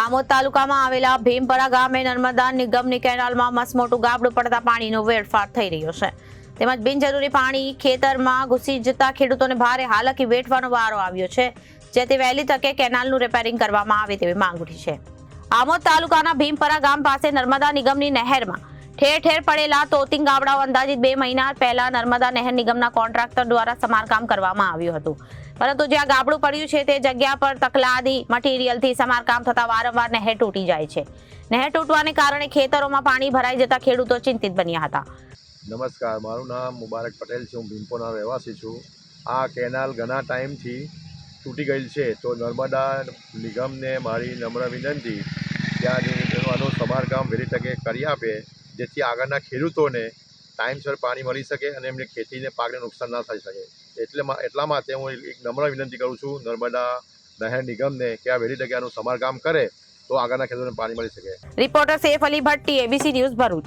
આમોદ તાલુકામાં આવેલા ભીમપરા ગામે નર્મદા નિગમની કેનાલમાં મસમોટું ગાબડું પડતા પાણીનો વેડફાટ થઈ રહ્યો છે. તેમજ બિનજરૂરી પાણી ખેતરમાં ઘૂસી જતા ખેડૂતોને ભારે હાલકી વેઠવાનો વારો આવ્યો છે. જેથી વહેલી તકે કેનાલનું રિપેરિંગ કરવામાં આવે તેવી માંગ ઉઠી છે. આમોદ તાલુકાના ભીમપરા ગામ પાસે નર્મદા નિગમની નહેરમાં ઠેર ઠેર પડેલા તોતિંગ ગામડાઓ અંદાજિત બે મહિના પહેલા નર્મદા નહેર નિગમના કોન્ટ્રાક્ટર દ્વારા સમારકામ કરવામાં આવ્યું હતું. પરંતુ જ્યાં ગાબડું પડ્યું છે તે જગ્યા પર તકલાદી મટીરિયલથી સમારકામ થતા વારંવાર નહેર તૂટી જાય છે. નહેર તૂટવાને કારણે ખેતરોમાં પાણી ભરાઈ જતા ખેડૂતો ચિંતિત બન્યા હતા. નમસ્કાર, મારું નામ મુબારક પટેલ છે. હું ભીમપોના રહેવાસી છું. આ કેનાલ ઘણા ટાઈમથી તૂટી ગયેલ છે. તો નર્મદા નિગમને મારી નમ્ર વિનંતી ત્યાં આનું સમારકામ વહેલી તકે કરી આપે. જેથી આગળના ખેડૂતોને ટાઈમસર પાણી મળી શકે અને એમને ખેતીને પાકને નુકસાન ના થઈ શકે. એટલે એટલા માટે હું એક નમ્ર વિનંતી કરું છું, નર્મદા નહેર નિગમને કે આ વહેલી જગ્યાનું સમારકામ કરે તો આગળના ખેડૂતોને પાણી મળી શકે. Reporter Saif Ali Bhatti ABC news Bharuch.